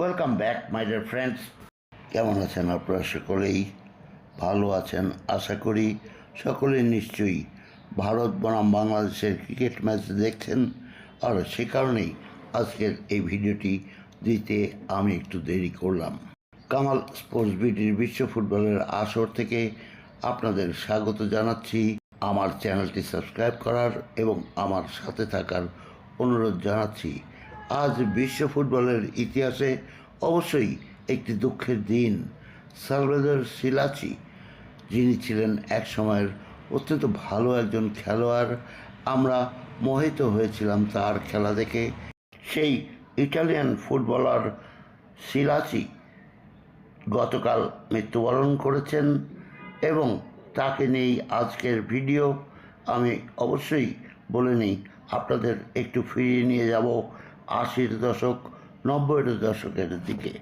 Welcome back my dear friends কেমন আছেন আপনারা সকলেই? ভালো আছেন, আশা করি সকলেই নিশ্চয়ই ভারত বনাম বাংলাদেশের ক্রিকেট ম্যাচ দেখছেন। আর সে কারণেই আজকের এই ভিডিওটি দিতে আমি একটু দেরি করলাম। কামাল স্পোর্টস বিটির বিশ্ব ফুটবলের আসর থেকে আপনাদের স্বাগত জানাচ্ছি। আমার চ্যানেলটি সাবস্ক্রাইব করার এবং আমার সাথে থাকার অনুরোধ জানাচ্ছি। আজ বিশ্ব ফুটবলের ইতিহাসে অবশ্যই একটি দুঃখের দিন। সালভেদর সিলাচি, যিনি ছিলেন এক সময়ের অত্যন্ত ভালো একজন খেলোয়াড়, আমরা মোহিত হয়েছিলাম তার খেলা দেখে। সেই ইটালিয়ান ফুটবলার সিলাচি গতকাল মৃত্যুবরণ করেছেন এবং তাকে নিয়েই আজকের ভিডিও আমি অবশ্যই বলে নিই, আপনাদের একটু ফিরিয়ে নিয়ে যাব আশির দশক, নব্বইয়ের দশকের দিকে।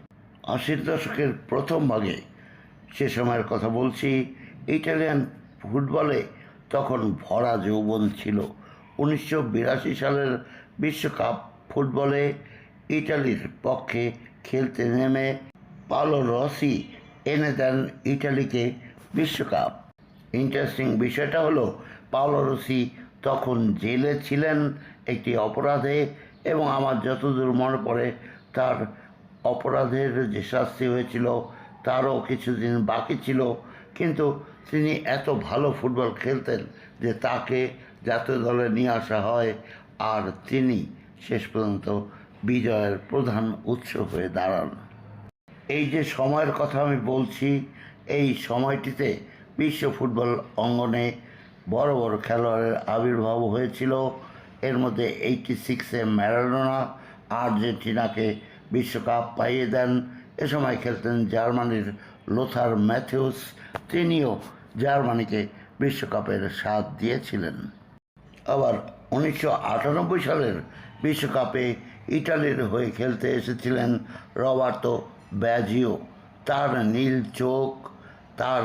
আশির দশকের প্রথম ভাগে সে সময়ের কথা বলছি, ইটালিয়ান ফুটবলে তখন ভরা যৌবন ছিল। উনিশশো বিরাশি সালের বিশ্বকাপ ফুটবলে ইটালির পক্ষে খেলতে নেমে পালো রসি এনে দেন ইটালিকে বিশ্বকাপ। ইন্টারেস্টিং বিষয়টা হলো, পাওলো রসি তখন জেলে ছিলেন একটি অপরাধে এবং আমার যতদূর মনে পড়ে, তার অপরাধের যে শাস্তি হয়েছিল, তারও কিছুদিন বাকি ছিল। কিন্তু তিনি এত ভালো ফুটবল খেলতেন যে তাকে জাতীয় দলে নিয়ে আসা হয় আর তিনি শেষ পর্যন্ত বিজয়ের প্রধান উৎস হয়ে দাঁড়ান। এই যে সময়ের কথা আমি বলছি, এই সময়টিতে বিশ্ব ফুটবল অঙ্গনে বড় বড় খেলোয়াড়ের আবির্ভাব হয়েছিল। এর মধ্যে এইটি সিক্সে ম্যারাডোনা, আর্জেন্টিনাকে বিশ্বকাপ পাইয়ে দেন। এ সময় খেলতেন জার্মানির লোথার ম্যাথিউস। তিনিও জার্মানিকে বিশ্বকাপের স্বাদ দিয়েছিলেন। আবার উনিশশো আটানব্বই সালের বিশ্বকাপে ইটালির হয়ে খেলতে এসেছিলেন রবার্তো ব্যাজিও। তার নীল চোখ, তার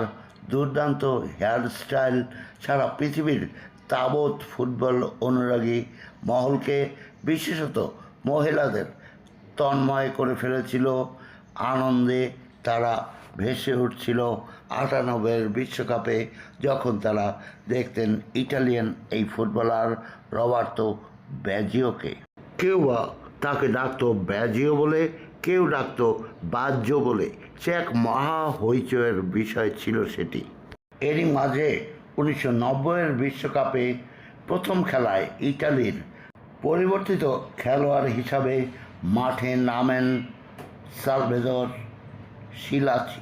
দুর্দান্ত হেয়ারস্টাইল সারা পৃথিবীর তাবৎ ফুটবল অনুরাগী মহলকে, বিশেষত মহিলাদের তন্ময় করে ফেলেছিল। আনন্দে তারা ভেসে উঠছিল আটানব্বইয়ের বিশ্বকাপে, যখন তারা দেখতেন ইটালিয়ান এই ফুটবলার রবার্তো ব্যাজিওকে। কেউ বা তাকে ডাকতো ব্যাজিও বলে, কেউ ডাকতো বাহ্য বলে। সে এক মহা হইচয়ের বিষয় ছিল সেটি। এরই মাঝে উনিশশো নব্বইয়ের বিশ্বকাপে প্রথম খেলায় ইটালির পরিবর্তিত খেলোয়াড় হিসাবে মাঠে নামেন সালভেদর শিলাচি।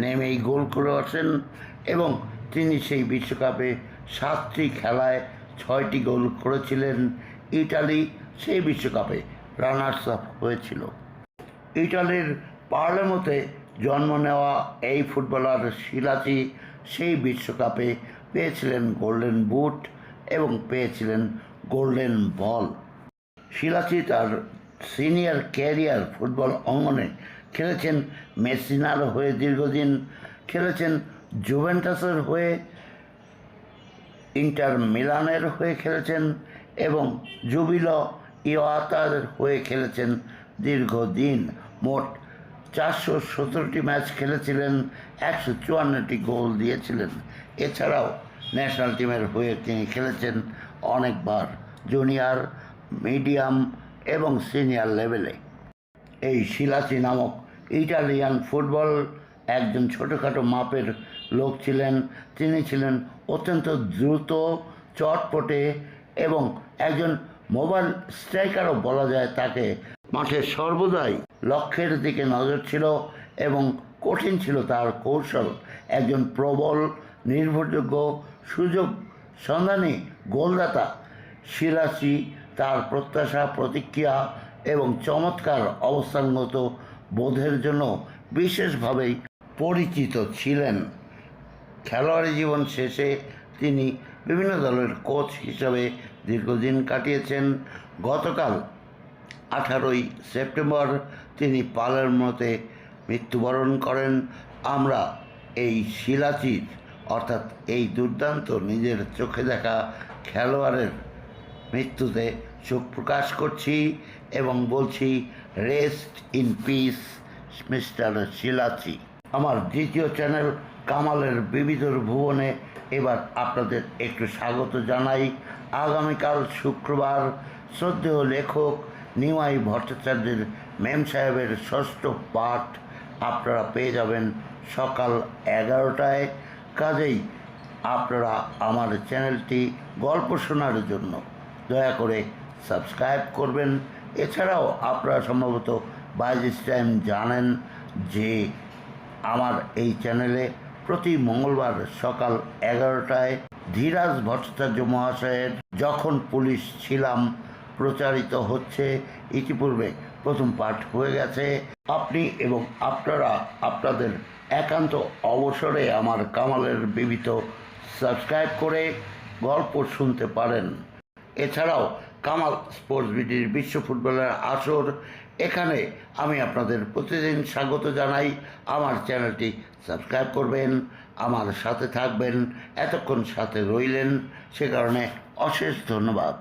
নেমেই গোল করে আসেন এবং তিনি সেই বিশ্বকাপে সাতটি খেলায় ছয়টি গোল করেছিলেন। ইটালি সেই বিশ্বকাপে রানার্স আপ হয়েছিল। ইটালির পার্লামোতে জন্ম নেওয়া এই ফুটবলার শিলাচি সেই বিশ্বকাপে পেয়েছিলেন গোল্ডেন বুট এবং পেয়েছিলেন গোল্ডেন বল। শিলাচি তার সিনিয়র ক্যারিয়ার ফুটবল অঙ্গনে খেলেছেন, মেসিনার হয়ে দীর্ঘদিন খেলেছেন, জুভেন্টাসের হয়ে, ইন্টার মিলানের হয়ে খেলেছেন এবং জুবিল ইওয়াতার হয়ে খেলেছেন দীর্ঘদিন। মোট চারশো সতেরোটি ম্যাচ খেলেছিলেন, একশো চুয়ান্নটি গোল দিয়েছিলেন। এছাড়াও ন্যাশনাল টিমের হয়ে তিনি খেলেছেন অনেকবার জুনিয়র, মিডিয়াম এবং সিনিয়র লেভেলে। এই শিলাচি নামক ইটালিয়ান ফুটবল একজন ছোটোখাটো মাপের লোক ছিলেন। তিনি ছিলেন অত্যন্ত দ্রুত, চটপটে এবং একজন মোবাইল স্ট্রাইকারও বলা যায় তাকে মাঠে সর্বদাই লক্ষ্যের দিকে নজর ছিল এবং কঠিন ছিল তার কৌশল। একজন প্রবল, নির্ভরযোগ্য, সুযোগ সন্ধানী, গোলদাতা। শিলাচি তার প্রত্যাশা, প্রতিক্রিয়া এবং চমৎকার অবস্থানগত বোধের জন্য বিশেষভাবেই পরিচিত ছিলেন। খেলোয়াড়ি জীবন শেষে তিনি বিভিন্ন দলের কোচ হিসাবে দীর্ঘদিন কাটিয়েছেন। গতকাল আঠারোই সেপ্টেম্বর তিনি পালেরমোতে মৃত্যুবরণ করেন। আমরা এই শিলাচির অর্থাৎ এই দুর্দান্ত নিজের চোখে দেখা খেলোয়াড়ের মৃত্যুতে শোক প্রকাশ করছি এবং বলছি rest in peace mister Shilachi. আমার দ্বিতীয় চ্যানেল কামালের বিবিধর ভুবনে এবার আপনাদের একটু স্বাগত জানাই। আগামীকাল শুক্রবার শ্রদ্ধেয় লেখক নিমাই ভট্টাচার্যের মেম সাহেবের ষষ্ঠ পাঠ আপনারা পেয়ে যাবেন সকাল এগারোটায়। কাজেই আপনারা আমার চ্যানেলটি গল্প শোনার জন্য দয়া করে সাবস্ক্রাইব করবেন। এছাড়াও আপনারা সম্ভবত বাই টাইম জানেন যে আমার এই চ্যানেলে প্রতি মঙ্গলবার সকাল এগারোটায় ধীরাজ ভট্টাচার্য মহাশয়ের যখন পুলিশ ছিলাম প্রচারিত হচ্ছে ইতিপূর্বে। প্রথম পাঠ হয়ে গেছে। আপনি এবং আপনারা আপনাদের একান্ত অবসরে আমার কামালের বিবিত সাবস্ক্রাইব করে গল্প শুনতে পারেন। এছাড়াও কামাল স্পোর্টস বিডির বিশ্ব ফুটবলের আসর, এখানে আমি আপনাদের প্রতিদিন স্বাগত জানাই। আমার চ্যানেলটি সাবস্ক্রাইব করবেন, আমার সাথে থাকবেন, এতক্ষণ সাথে রইলেন, সে কারণে অশেষ ধন্যবাদ।